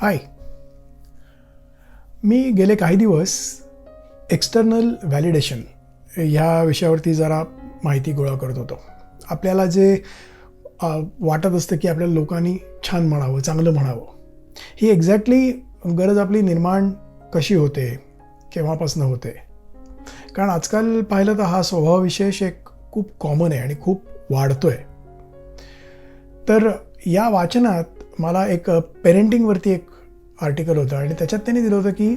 हाय. मी गेले काही दिवस एक्स्टर्नल व्हॅलिडेशन ह्या विषयावरती जरा माहिती गोळा करत होतो. आपल्याला जे वाटत असतं की आपल्या लोकांनी छान म्हणावं चांगलं म्हणावं ही एक्झॅक्टली गरज आपली निर्माण कशी होते केव्हापासून होते? कारण आजकाल पाहिलं तर हा स्वभाव विशेष एक खूप कॉमन आहे आणि खूप वाढतो आहे तर या वाचनात मला एक पेरेंटिंगवरती एक आर्टिकल होतं आणि त्याच्यात त्यांनी दिलं होतं की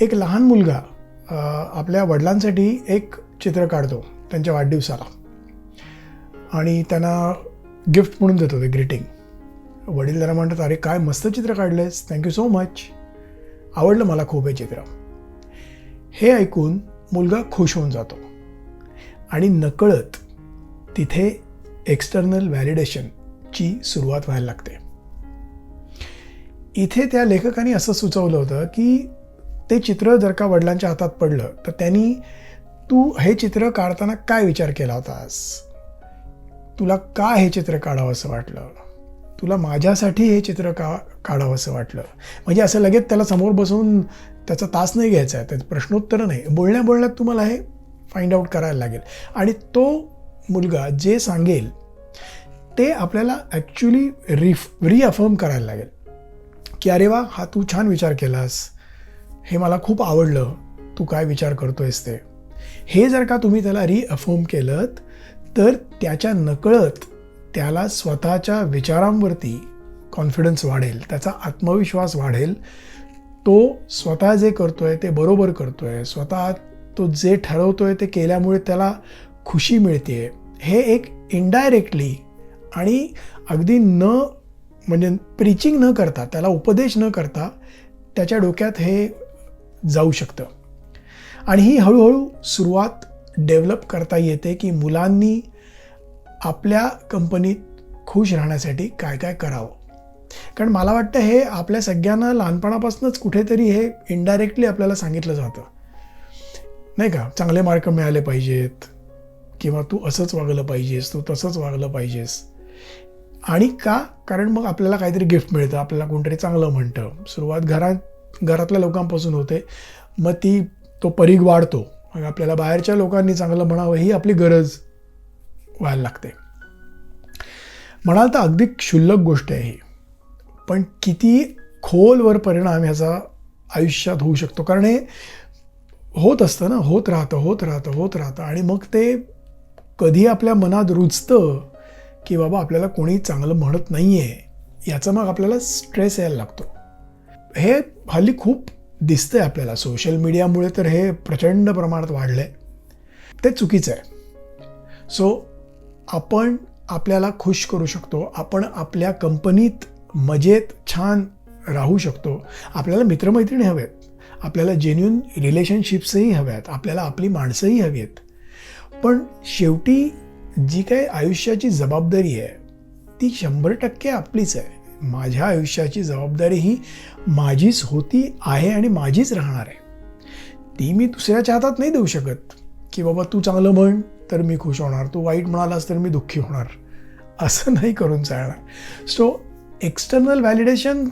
एक लहान मुलगा आपल्या वडिलांसाठी एक चित्र काढतो त्यांच्या वाढदिवसाला. आणि त्यांना गिफ्ट म्हणून देतो ते ग्रीटिंग वडील त्याला म्हणतात अरे काय मस्त चित्र काढलेस. थँक्यू सो मच आवडलं मला खूप हे चित्र. हे ऐकून मुलगा खुश होऊन जातो. आणि नकळत तिथे एक्सटर्नल व्हॅलिडेशनची सुरुवात व्हायला लागते. इथे त्या लेखकाने असं सुचवलं होतं की ते चित्र जर का वडिलांच्या हातात पडलं तर त्यांनी तू हे चित्र काढताना काय विचार केला होतास? तुला का हे चित्र काढावं असं वाटलं? तुला माझ्यासाठी हे चित्र का काढावं असं वाटलं? म्हणजे असं लगेच त्याला समोर बसून त्याचा तास नाही घ्यायचा आहे त्याचं प्रश्नोत्तर नाही. बोलण्या बोलण्यात तुम्हाला हे फाइंड आउट करायला लागेल. आणि तो मुलगा जे सांगेल ते आपल्याला ॲक्च्युली रिफ रिअफर्म करायला लागेल. की अरे वा हा तू छान विचार केलास. हे मला खूप आवडलं. तू काय विचार करतोयस ते. हे जर का तुम्ही त्याला रिअफर्म केलं तर त्याच्या नकळत त्याला स्वतःच्या विचारांवरती कॉन्फिडन्स वाढेल. त्याचा आत्मविश्वास वाढेल. तो स्वतः जे करतोय ते बरोबर करतोय. स्वतः तो जे ठरवतोय ते केल्यामुळे त्याला खुशी मिळते हे एक इनडायरेक्टली आणि अगदी न म्हणजे प्रिचिंग न करता त्याला उपदेश न करता त्याच्या डोक्यात हे जाऊ शकतं. आणि ही हळूहळू सुरुवात डेव्हलप करता येते की मुलांनी आपल्या कंपनीत खुश राहण्यासाठी काय काय करावं. कारण मला वाटतं हे आपल्या सगळ्यांना लहानपणापासूनच कुठेतरी हे इनडायरेक्टली आपल्याला सांगितलं जातं नाही का? चांगले मार्क मिळाले पाहिजेत. किंवा तू असंच वागलं पाहिजेस तू तसंच वागलं पाहिजेस. आणि का? कारण मग आपल्याला काहीतरी गिफ्ट मिळतं आपल्याला कोणतरी चांगलं म्हणतं. सुरुवात घरात घरातल्या लोकांपासून होते. मग ती तो परीघ वाढतो. मग आपल्याला बाहेरच्या लोकांनी चांगलं म्हणावं ही आपली गरज व्हायला लागते. म्हणाल तर अगदी क्षुल्लक गोष्ट आहे ही. पण किती खोलवर परिणाम ह्याचा आयुष्यात होऊ शकतो? कारण हे होत असतं ना होत राहतं होत राहतं होत राहतं. आणि मग ते कधी आपल्या मनात रुजतं की बाबा आपल्याला कोणी चांगलं म्हणत नाही आहे याचा मग आपल्याला स्ट्रेस यायला लागतो. हे हल्ली खूप दिसतंय आपल्याला. सोशल मीडियामुळे तर हे प्रचंड प्रमाणात वाढलं आहे ते चुकीचं आहे. सो आपण आपल्याला खुश करू शकतो. आपण आपल्या कंपनीत मजेत छान राहू शकतो. आपल्याला मित्रमैत्रिणी हवेत. आपल्याला जेन्युन रिलेशनशिप्सही हव्यात. आपल्याला आपली माणसंही हवी आहेत पण शेवटी जी काही आयुष्याची जबाबदारी आहे ती शंभर टक्के आपलीच आहे. माझ्या आयुष्याची जबाबदारी ही माझीच होती आहे आणि माझीच राहणार आहे. ती मी दुसऱ्याच्या हातात नाही देऊ शकत की बाबा तू चांगलं म्हण तर मी खुश होणार. तू वाईट म्हणालास तर मी दुःखी होणार. असं नाही करून चालणार. सो एक्सटर्नल व्हॅलिडेशन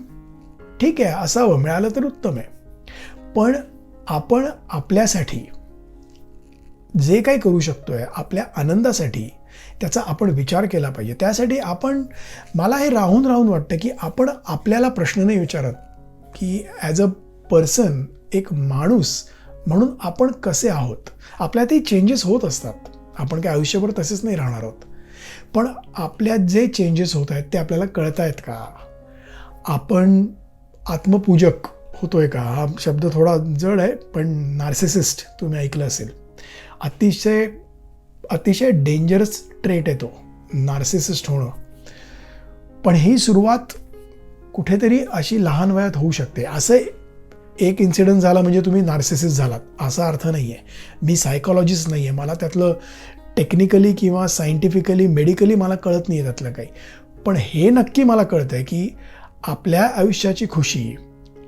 ठीक आहे असावं मिळालं तर उत्तम आहे. पण आपण आपल्यासाठी जे काही करू शकतो आहे आपल्या आनंदासाठी त्याचा आपण विचार केला पाहिजे. त्यासाठी आपण मला हे राहून राहून वाटतं की आपण आपल्याला प्रश्न नाही विचारत की ॲज अ पर्सन एक माणूस म्हणून आपण कसे आहोत? आपल्यातही चेंजेस होत असतात. आपण काय आयुष्यभर तसेच नाही राहणार आहोत. पण आपल्यात जे चेंजेस होत आहेत ते आपल्याला कळत आहेत का? आपण आत्मपूजक होतोय का? हा शब्द थोडा जड आहे पण नार्सिसिस्ट तुम्ही ऐकलं असेल. अतिशय अतिशय डेंजरस ट्रेट येतो नार्सिसिस्ट होणं. पण ही सुरुवात कुठेतरी अशी लहान वयात होऊ शकते. असं एक इन्सिडंट झाला म्हणजे तुम्ही नार्सिसिस्ट झालात. असा अर्थ नाही आहे मी सायकॉलॉजिस्ट नाही आहे मला त्यातलं टेक्निकली किंवा सायंटिफिकली मेडिकली मला कळत नाही आहे त्यातलं काही. पण हे नक्की मला कळतं आहे की आपल्या आयुष्याची खुशी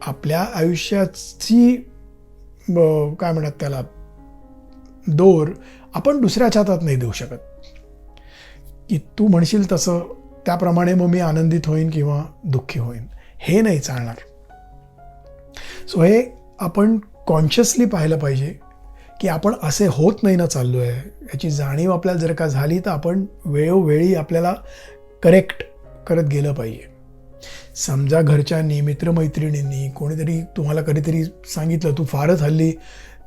आपल्या आयुष्याची ब- काय म्हणतात त्याला दोर आपण दुसऱ्याच्या हातात नाही देऊ शकत. की तू म्हणशील तसं त्याप्रमाणे मग मी आनंदित होईन किंवा दुःखी होईन. हे नाही चालणार. सो हे आपण कॉन्शियसली पाहिलं पाहिजे की आपण असे होत नाही ना चाललो आहे याची जाणीव आपल्याला जर का झाली तर आपण वेळोवेळी आपल्याला करेक्ट करत गेलं पाहिजे. समजा घरच्यांनी मित्रमैत्रिणींनी कोणीतरी तुम्हाला कधीतरी सांगितलं तू फारच हल्ली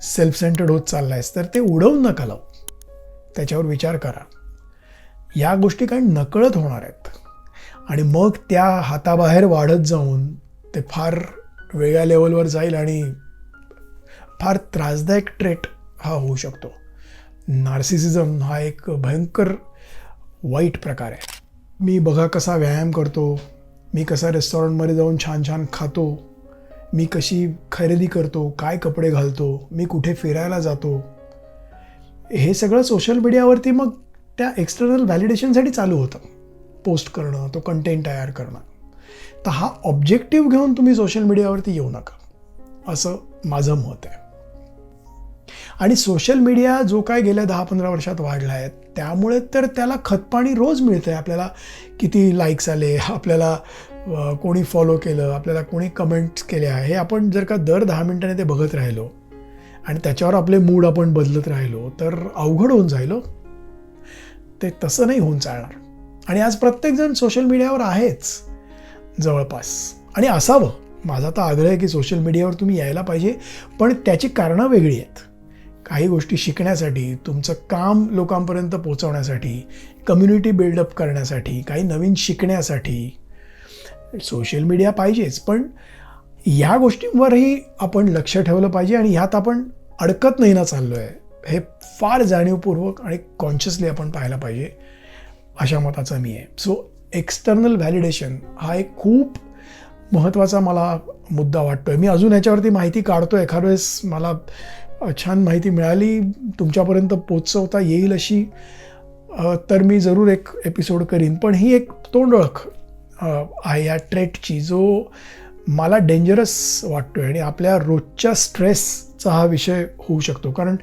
सेल्फ सेंटर्ड होत चाललायस तर ते उडवून नका लावू. त्याच्यावर विचार करा. या गोष्टी काही नकळत होणार आहेत. आणि मग त्या हाताबाहेर वाढत जाऊन ते फार वेगळ्या लेवलवर जाईल आणि फार त्रासदायक ट्रेट हा होऊ शकतो. नार्सिसिझम हा एक भयंकर वाईट प्रकार आहे. मी बघा कसा व्यायाम करतो मी कसा रेस्टॉरंटमध्ये जाऊन छान छान खातो मी कशी खरेदी करतो काय कपडे घालतो मी कुठे फिरायला जातो हे सगळं सोशल मीडियावरती मग त्या एक्सटर्नल व्हॅलिडेशनसाठी चालू होतं. पोस्ट करणं तो कंटेंट तयार करणं. तर हा ऑब्जेक्टिव्ह घेऊन तुम्ही सोशल मीडियावरती येऊ नका. असं माझं मत आहे. आणि सोशल मीडिया जो काय गेल्या दहा पंधरा वर्षात वाढला आहे त्यामुळे तर त्याला खतपाणी रोज मिळतं आहे आपल्याला किती लाईक्स आले आपल्याला कोणी फॉलो केलं आपल्याला कोणी कमेंट्स केल्या हे आपण जर का दर दहा मिनिटाने ते बघत राहिलो आणि त्याच्यावर आपले मूड आपण बदलत राहिलो तर अवघड होऊन जाईल हो. ते तसं नाही होऊन चालणार. आणि आज प्रत्येकजण सोशल मीडियावर आहेच जवळपास. आणि असावं. माझा तर आग्रह आहे की सोशल मीडियावर तुम्ही यायला पाहिजे पण त्याची कारणं वेगळी आहेत. काही गोष्टी शिकण्यासाठी तुमचं काम लोकांपर्यंत पोचवण्यासाठी कम्युनिटी बिल्डअप करण्यासाठी काही नवीन शिकण्यासाठी सोशल मीडिया पाहिजेच पण या गोष्टींवरही आपण लक्ष ठेवलं पाहिजे आणि ह्यात आपण अडकत नाही ना चाललो आहे हे फार जाणीवपूर्वक आणि कॉन्शियसली आपण पाहायला पाहिजे अशा मताचा मी आहे. सो एक्सटर्नल व्हॅलिडेशन हा एक खूप महत्त्वाचा मला मुद्दा वाटतो आहे मी अजून ह्याच्यावरती माहिती काढतो आहे वेळेस मला छान माहिती मिळाली तुमच्यापर्यंत पोचवता येईल अशी तर मी जरूर एक एपिसोड करीन. पण ही एक तोंडओळख या ट्रेटची जो मला डेंजरस वाटतो आहे आणि आपल्या रोजच्या स्ट्रेसचा हा विषय होऊ शकतो. कारण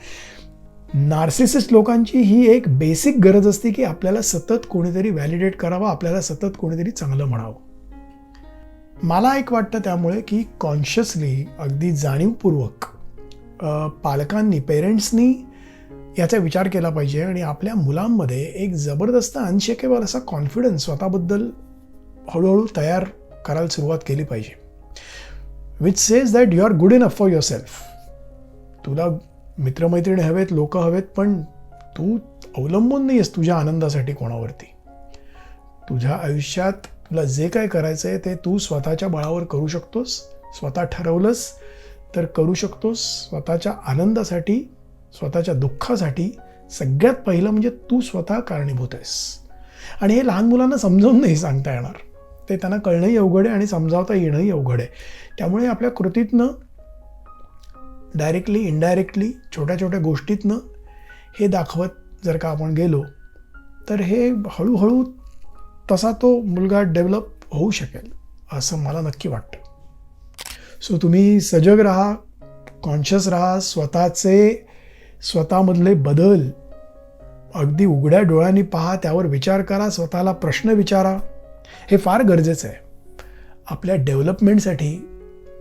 नार्सिसिस्ट लोकांची ही एक बेसिक गरज असते की आपल्याला सतत कोणीतरी व्हॅलिडेट करावं आपल्याला सतत कोणीतरी चांगलं म्हणावं. मला एक वाटतं त्यामुळे की कॉन्शियसली अगदी जाणीवपूर्वक पालकांनी पेरेंट्सनी याचा विचार केला पाहिजे आणि आपल्या मुलांमध्ये एक जबरदस्त अनशेकेबल असा कॉन्फिडन्स स्वतःबद्दल हळूहळू तयार करायला सुरुवात केली पाहिजे. Which says that you are good enough for yourself तुला मित्रमैत्रिणी हवेत लोक हवेत पण तू अवलंबून नाही आहेस तुझ्या आनंदासाठी कोणावरती. तुझ्या आयुष्यात तुला जे काय करायचं आहे ते तू स्वतःच्या बळावर करू शकतोस स्वतः ठरवलंस तर करू शकतोस. स्वतःच्या आनंदासाठी स्वतःच्या दुःखासाठी सगळ्यात पहिलं म्हणजे तू स्वतः कारणीभूत आहेस. आणि हे लहान मुलांना समजावून नाही सांगता येणार. ते त्यांना कळणंही अवघड आहे आणि समजावता येणंही अवघड आहे. त्यामुळे आपल्या कृतीतनं डायरेक्टली इनडायरेक्टली छोट्या छोट्या गोष्टीतनं हे दाखवत जर का आपण गेलो तर हे हळूहळू तसा तो मुलगा डेव्हलप होऊ शकेल असं मला नक्की वाटतं. सो तुम्ही सजग राहा कॉन्शियस राहा स्वतःचे स्वतःमधले बदल अगदी उघड्या डोळ्यांनी पहा त्यावर विचार करा स्वतःला प्रश्न विचारा. हे फार गरजेचं आहे. आपल्या डेव्हलपमेंटसाठी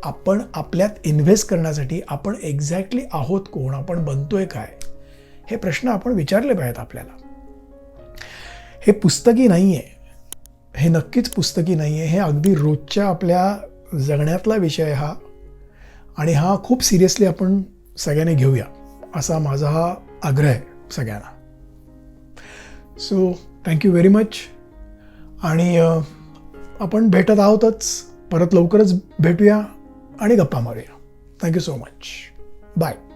आपण आपल्यात इन्व्हेस्ट करण्यासाठी आपण एक्झॅक्टली आहोत कोण आपण बनतोय काय हे प्रश्न आपण विचारले पाहिजेत आपल्याला. हे पुस्तकी नाही आहे हे नक्कीच पुस्तकी नाही आहे हे अगदी रोजच्या आपल्या जगण्यातला विषय हा. आणि हा खूप सिरियसली आपण सगळ्यांनी घेऊया असा माझा हा आग्रह आहे सगळ्यांना. सो थँक्यू व्हेरी मच आणि आपण भेटत आहोतच. परत लवकरच भेटूया आणि गप्पा मारूया. Thank you so much bye